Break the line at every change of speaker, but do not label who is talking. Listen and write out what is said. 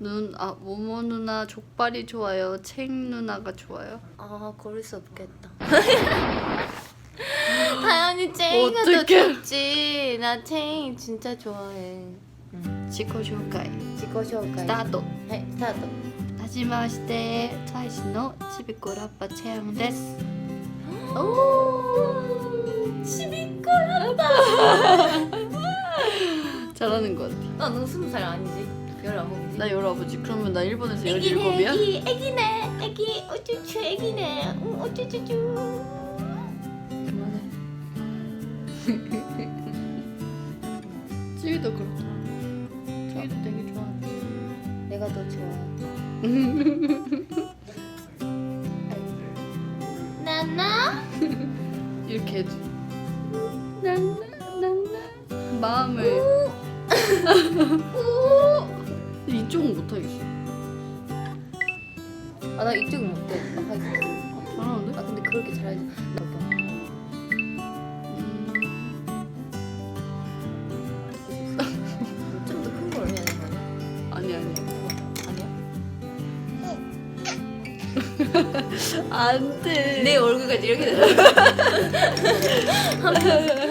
눈, 아, 모모 누나 족발이 좋아요. 챙 누나가 좋아요.
아 고를 수 없겠다. 당연히 쟁이가 더
어떡해.
좋지. 나 쟁이 진짜 좋아해.
지코 쇼카이.
自己紹介
スタート。
はいスタート
はじめまして、大使のちびこラッパチェンです。
오 시비꼬라다
잘하는 것 같아.
나너 스무 살 아니지? 열아홉이지?
나 열아버지. 그러면 나 일본에서
애기네
열일곱이야?
애기 애기네 애기 어쭈쭈 애기네 응, 어쭈쭈쭈
그만해. 찌기도 그렇다. 찌기도 되게 좋아.
내가 더 좋아 나나
이렇게 해줘. 난나 난나 마음을 이
아 나 이쪽은 못해 나 하기
잘하는데?
아 근데 그렇게 잘하지 나
음,
좀더큰걸 해야 되는 거 아니야?
아니 아니.
아니야?
안 돼.
내 얼굴까지 이렇게 되잖아